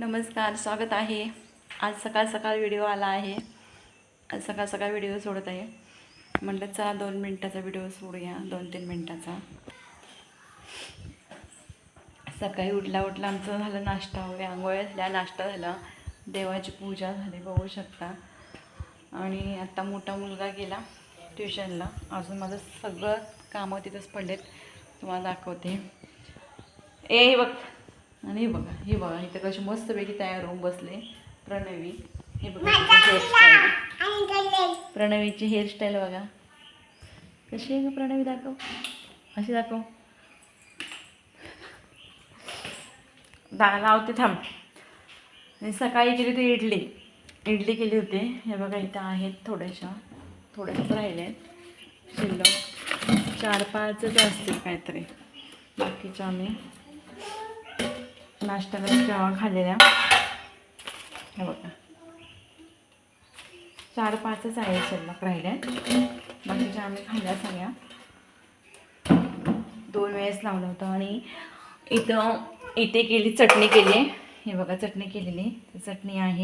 नमस्कार स्वागत आहे. आज सकाळ सकाळ व्हिडिओ आला आहे. आज सकाळ सकाळ व्हिडिओ सोडत आहे. म्हटलं चला दोन मिनटाचा व्हिडिओ सोडूया दोन तीन मिनटाचा. सकाळी उठला उठला आमचं झालं नाश्ता वगैरे. आंघोळ्या झाल्या नाश्ता झाला. देवाची पूजा झाली बघू शकता. आणि आत्ता मोठा मुलगा गेला ट्युशनला. अजून माझं सगळं कामं तिथंच पडलेत. तुम्हाला दाखवते. ए हे बघ. आणि हे बघा हे बघा इथं कशी मस्तपैकी तयार होऊन बसले प्रणवी. हे बघा हेअरस्टाईल प्रणवीची हेअरस्टाईल बघा. कशी आहे प्रणवी दाखव. अशी दाखव. दा लावते थांब. आणि सकाळी केली होती इडली. इडली केली होती. हे बघा इथं आहेत थोड्याशा. थोड्याशाच राहिले आहेत. शिल्लक. चार पाचच असतील काहीतरी. बाकीच्या आम्ही नाश्त्याला केव्हा खाल्लेल्या. हे बघा. चार पाचच आहे शिल्लक राहिल्या बाकीच्या आम्ही खाल्ल्या सगळ्या. दोन वेळेस लावलं होतं आणि इथं इथे केली चटणी केली आहे. हे बघा चटणी केलेली. चटणी आहे.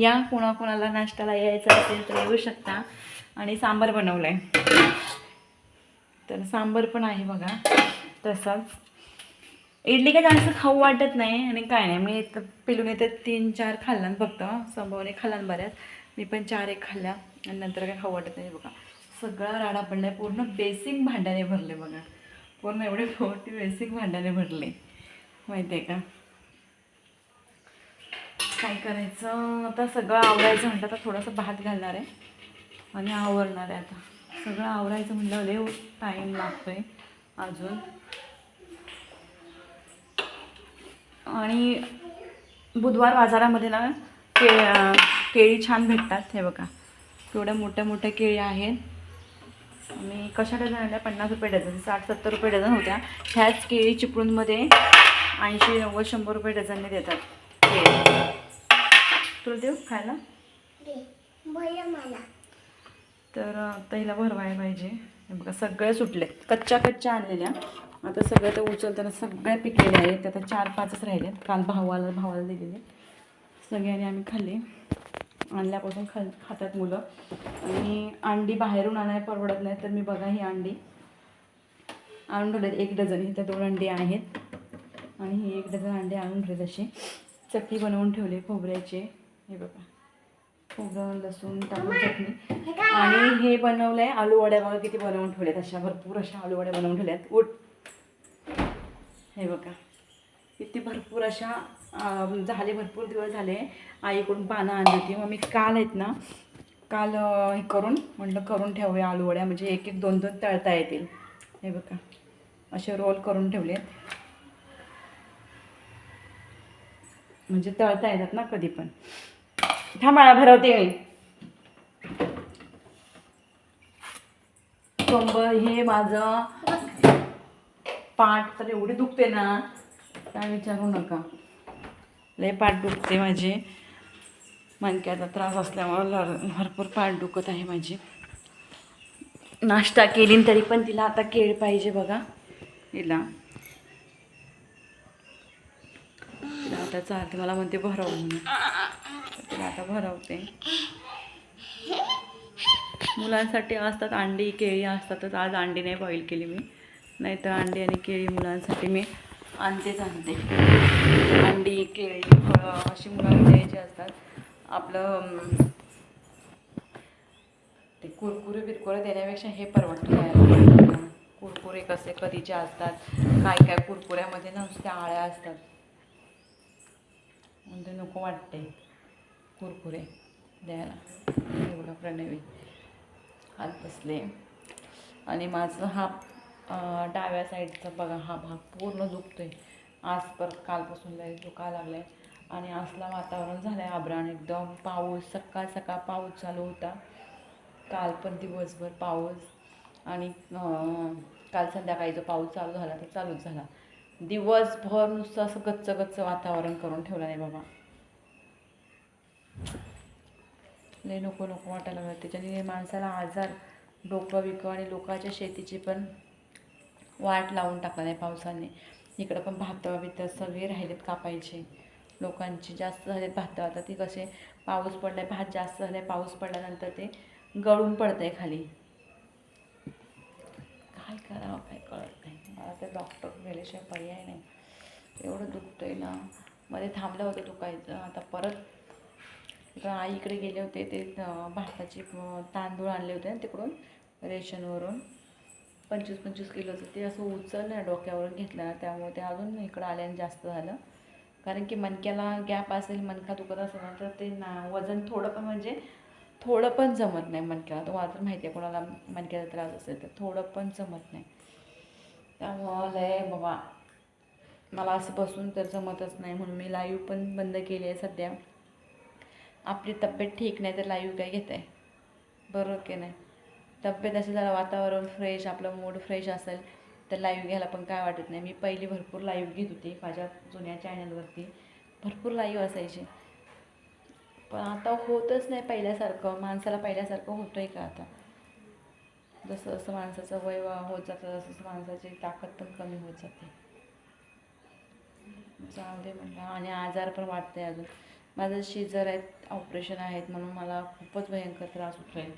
या कोणाकोणाला नाश्त्याला यायचं असेल तर येऊ शकता. आणि सांबार बनवलं आहे तर सांबार पण आहे बघा. तसाच. इडली काय जास्त खाऊ वाटत नाही आणि काय नाही. मी इथं पिलून येते तीन चार खाल्ल्यान फक्त. संभवने खाल्ल्यान बऱ्याच. मी पण चार एक खाल्ल्या आणि नंतर काय खाऊ वाटत नाही बघा. सगळा राडा पडलाय पूर्ण बेसिक भांड्याने भरले बघा. पूर्ण एवढे मोठी बेसिक भांड्याने भरले. माहिती आहे का? काय करायचं? आता सगळं आवरायचं म्हटलं तर थोडंसं भात घालणार आहे. आणि आवरणार आहे आता. सगळं आवरायचं म्हटलं लय टाईम लागतोय अजून. आणि बुधवार बाजारामध्ये ना के केळी छान भेटतात हे बघा. केवढ्या मोठ्या मोठ्या केळी आहेत. आणि कशा डझन आल्या पन्नास रुपये डझन साठ सत्तर रुपये डझन होत्या. ह्याच केळी चिपळूणमध्ये ऐंशी नव्वद शंभर रुपये डझनने देतात केळी. तुला देऊ खायला? तर आता हिला भरवायला पाहिजे. हे बघा सगळे सुटले कच्च्या कच्च्या आणलेल्या. आता सगळं ते उचलताना सगळे पिकलेले आहेत आता चार पाचच राहिले काल भावाला भावाला दिलेले. सगळ्यांनी आम्ही खाल्ले. आणल्यापासून खा खातात मुलं. आणि अंडी बाहेरून आणायला परवडत नाही तर मी बघा ही अंडी. आणून ठेवलेत. एक डझन. इथं दोन अंडी आहेत. आणि ही एक डझन अंडी आणून ठेवले असे. चटणी बनवून ठेवली खोबऱ्याचे. हे बघा. खोबरं लसूण टाकून चटणी. आणि हे बनवलं आहे आलू वड्या बघा किती बनवून ठेवल्यात अशा भरपूर अशा आलू वड्या बनवून ठेवल्यात. उठ. हे बघा. इथे भरपूर अशा झाले भरपूर दिवस झाले. आईकडून पानं आणली होती. मग मी काल आहेत ना काल हे करून म्हटलं करून ठेवूया आलूवड्या. म्हणजे एक एक दोन दोन तळता येतील. हे बघा. असे रोल करून ठेवलेत. म्हणजे तळता येतात ना कधी पण. थांबाळा भरवते. मी कोंब हे माझं पाठ तर एवढी दुखते ना काय विचारू नका. लय पाठ दुखते माझी. मणक्याचा त्रास असल्यामुळं लर- भरपूर पाठ दुखत आहे माझी. नाश्ता केली तरी पण तिला आता केळ पाहिजे बघा. हिला. तिला आता चालते मला म्हणते भरव म्हणून. तिला आता भरवते. मुलांसाठी असतात अंडी केळी असतातच. आज अंडी नाही बॉईल केली मी. नाहीतर अंडी आणि केळी मुलांसाठी मी आणतेच आणते. अंडी केळी फळं अशी मुलांना द्यायची असतात. आपलं ते कुरकुरे बिरकुरे देण्यापेक्षा हे परवडतं द्यायला. कुरकुरे कसे कधीचे असतात काय काय कुरकुऱ्यामध्ये ना नुसत्या आळ्या असतात. म्हणजे नको वाटते कुरकुरे द्यायला. एवढा प्रणवी. हात बसले. आणि माझं हा डाव्या साईडचा बघा हा भाग पूर्ण दुखतो आहे आज पर कालपासून लय दुखा आहे आणि असला वातावरण झालं आहे आब्राण एकदम पाऊस सकाळ सकाळ पाऊस चालू होता. काल पण दिवसभर पाऊस. आणि काल संध्याकाळी जो पाऊस चालू झाला तो चालूच झाला. दिवसभर नुसतं असं गच्च गच्च वातावरण करून ठेवलं नाही बाबा. लय नको नको वाटायला लागलं. त्याच्याने माणसाला आजार डोकं विकं आणि लोकांच्या शेतीची पण वाट लावून टाकला नाही पावसाने. इकडं पण भात बित सगळे राहिलेत कापायचे. लोकांची जास्त झाले भात आता ती कसे पाऊस पडला आहे भात जास्त झाला आहे पाऊस पडल्यानंतर ते गळून पडतंय खाली. काय करावं काय कळत नाही. मला ते डॉक्टर गेल्याशिवाय पर्याय नाही. एवढं दुखतं आहे ना. मध्ये थांबलं होतं दुखायचं. आता परत आई आईकडे गेले होते. ते भाताचे तांदूळ आणले होते ना तिकडून रेशनवरून. पंचवीस पंचवीस किलोचं ते असं उचललं डोक्यावरून घेतलं त्यामुळे ते अजून इकडं आल्याने जास्त झालं. कारण की मणक्याला गॅप असेल मणका दुखत असेल ना तर ते ना वजन थोडं पण म्हणजे थोडं पण जमत नाही मणक्याला. तुम्हाला तर माहिती आहे कोणाला मणक्याचा त्रास असेल तर थोडं पण जमत नाही. त्यामुळं लय बाबा मला असं बसून तर जमतच नाही. म्हणून मी लाईव्ह पण बंद केली आहे सध्या. आपली तब्येत ठीक नाही तर लाईव्ह काय घेत आहे बरोबर की नाही? तब्येत असेल जरा वातावरण फ्रेश आपलं मूड फ्रेश असेल तर लाईव्ह घ्यायला पण काय वाटत नाही. मी पहिली भरपूर लाईव्ह घेत होती माझ्या जुन्या चॅनलवरती भरपूर लाईव्ह असायची. पण आता होतच नाही पहिल्यासारखं. माणसाला पहिल्यासारखं होतं आहे का आता? जसं जसं माणसाचं वय होत जातं तसं माणसाची ताकद पण कमी होत जाते. चांगले म्हटलं आणि आजार पण वाटते अजून. माझं शिजर आहेत ऑपरेशन आहेत म्हणून मला खूपच भयंकर त्रास होतो आहे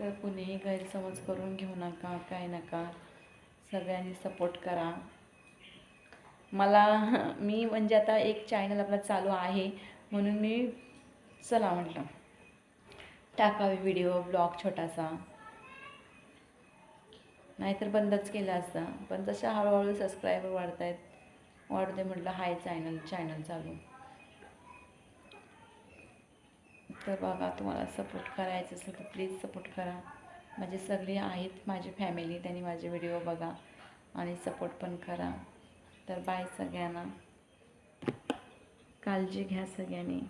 तर कुणीही गैरसमज करून घेऊ नका काय नका. सगळ्यांनी सपोर्ट करा. मला मी म्हणजे आता एक चॅनल आपला चालू आहे म्हणून मी चला म्हटलं. टाकावे व्हिडिओ ब्लॉग छोटासा. नाहीतर बंदच केला असता. पण जशा हळूहळू सबस्क्रायबर वाढत आहेत वाढू दे म्हटलं हाय चॅनल चॅनल चालू. तर बघा तुम्हाला सपोर्ट करायचं असेल तर प्लीज सपोर्ट करा. माझे सगळे आहेत माझी फॅमिली त्यांनी माझे व्हिडिओ बघा आणि सपोर्ट पण करा. तर बाय सगळ्यांना. काळजी घ्या सगळ्यांनी.